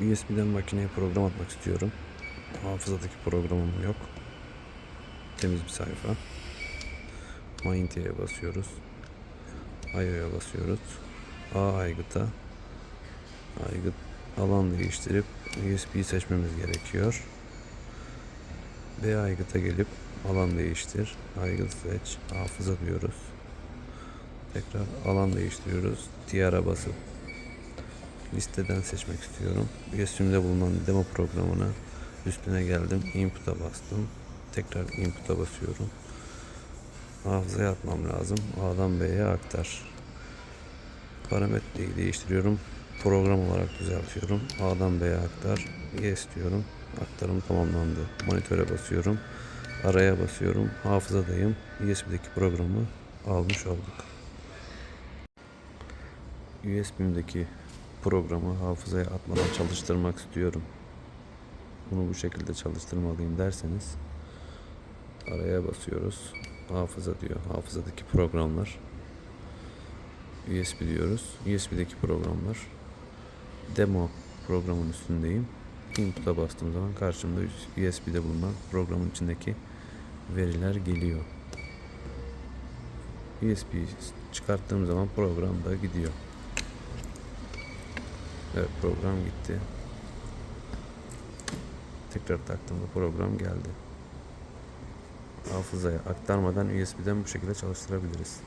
USB'den makineye program atmak istiyorum. Hafızadaki programım yok. Temiz bir sayfa. Mind'e basıyoruz. IO'ya basıyoruz. A aygıta aygıt alan değiştirip USB'yi seçmemiz gerekiyor. B aygıta gelip alan değiştir. Aygıt seç. Hafıza diyoruz. Tekrar alan değiştiriyoruz. Diğer'e basıp listeden seçmek istiyorum. USB'de bulunan demo programına üstüne geldim. Input'a bastım. Tekrar input'a basıyorum. Hafızaya atmam lazım. A'dan B'ye aktar. Parametreyi değiştiriyorum. Program olarak düzeltiyorum. A'dan B'ye aktar. Yes diyorum. Aktarım tamamlandı. Monitöre basıyorum. Araya basıyorum. Hafızadayım. USB'deki programı almış olduk. USB'mdeki programı hafızaya atmadan çalıştırmak istiyorum. Bunu bu şekilde çalıştırmalıyım derseniz araya basıyoruz. Hafıza diyor. Hafızadaki programlar. USB diyoruz. USB'deki programlar. Demo programın üstündeyim. Input'a bastığım zaman karşımda USB'de bulunan programın içindeki veriler geliyor. USB'yi çıkarttığım zaman program da gidiyor. Evet program gitti. Tekrar taktığımda program geldi. Hafızaya aktarmadan USB'den bu şekilde çalıştırabiliriz.